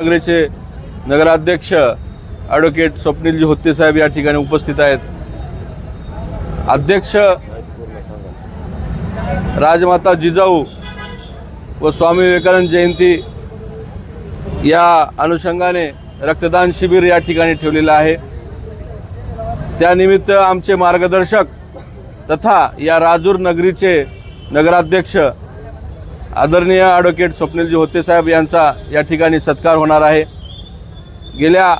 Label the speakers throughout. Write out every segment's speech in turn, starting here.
Speaker 1: नगरेचे नगराध्यक्ष ॲडव्होकेट स्वप्नीलजी होत्ते साहेब या ठिकाणी उपस्थित आहेत. अध्यक्ष राजमाता जिजाऊ व स्वामी विवेकानंद जयंती या अनुषंगाने रक्तदान शिबिर या ठिकाणी ठेवलेलं आहे. त्यानिमित्त आमचे मार्गदर्शक तथा या राजूर नगरीचे नगराध्यक्ष आदरणीय ॲडव्होकेट स्वप्नीलजी होते साहेब यांचा या ठिकाणी सत्कार होणार आहे. गेल्या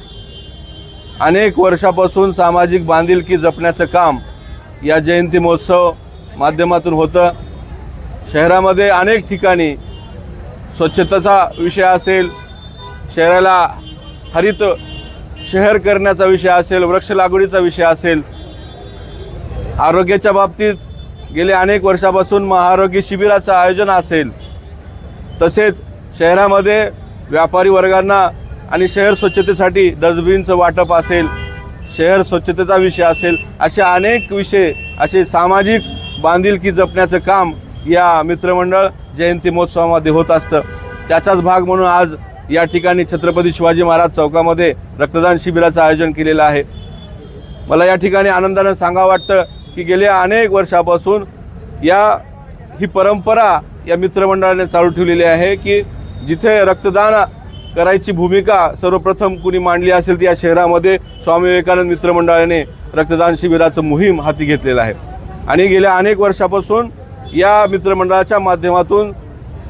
Speaker 1: अनेक वर्षापासून सामाजिक बांधिलकी जपण्याचं काम या जयंती महोत्सव माध्यमातून होतं. शहरामध्ये अनेक ठिकाणी स्वच्छतेचा विषय असेल शहराला हरित शहर करण्याचा विषय असेल वृक्ष लागवडीचा विषय असेल. आरोग्याच्या बाबतीत गेले अनेक वर्षापासून महाआरोग्य शिबिराचं आयोजन असेल. तसेच शहरामध्ये व्यापारी वर्गांना आणि शहर स्वच्छतेसाठी डस्टबिनचं वाटप असेल शहर स्वच्छतेचा विषय असेल असे अनेक विषय असे सामाजिक बांधिलकी जपण्याचं काम या मित्रमंडळ जयंती महोत्सवामध्ये होत असतं. त्याचाच भाग म्हणून आज या ठिकाणी छत्रपती शिवाजी महाराज चौकामध्ये रक्तदान शिबिराचं आयोजन केलेलं आहे. मला या ठिकाणी आनंदानं सांगावं वाटतं की गेल्या अनेक वर्षापासून या ही परंपरा या मित्रमंडळाने चालू ठेवलेली आहे की जिथे रक्तदान करायची भूमिका सर्वप्रथम कुणी मांडली असेल ती या शहरामध्ये स्वामी विवेकानंद मित्रमंडळाने रक्तदान शिबिराचं मोहीम हाती घेतलेलं आहे. आणि गेल्या अनेक वर्षापासून या मित्रमंडळाच्या माध्यमातून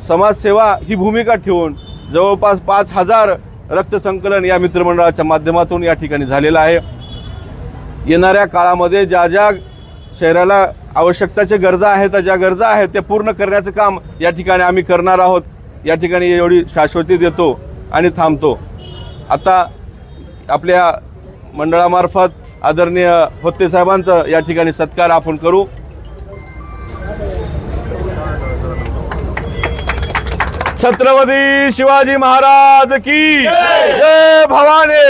Speaker 1: समाजसेवा ही भूमिका ठेवून जवळपास पाच हजार रक्तसंकलन या मित्रमंडळाच्या माध्यमातून या ठिकाणी झालेलं आहे. येणाऱ्या काळामध्ये ज्या ज्या शहराला आवश्यकताच्या गरजा आहेत ज्या गरजा आहेत त्या पूर्ण करण्याचं काम या ठिकाणी आम्ही करणार आहोत. या ठिकाणी एवढी शाश्वती देतो आणि थांबतो. आता आपल्या मंडळामार्फत आदरणीय होते साहेबांचा या ठिकाणी सत्कार आपण करू. छत्रपती शिवाजी महाराज की जय भवानी.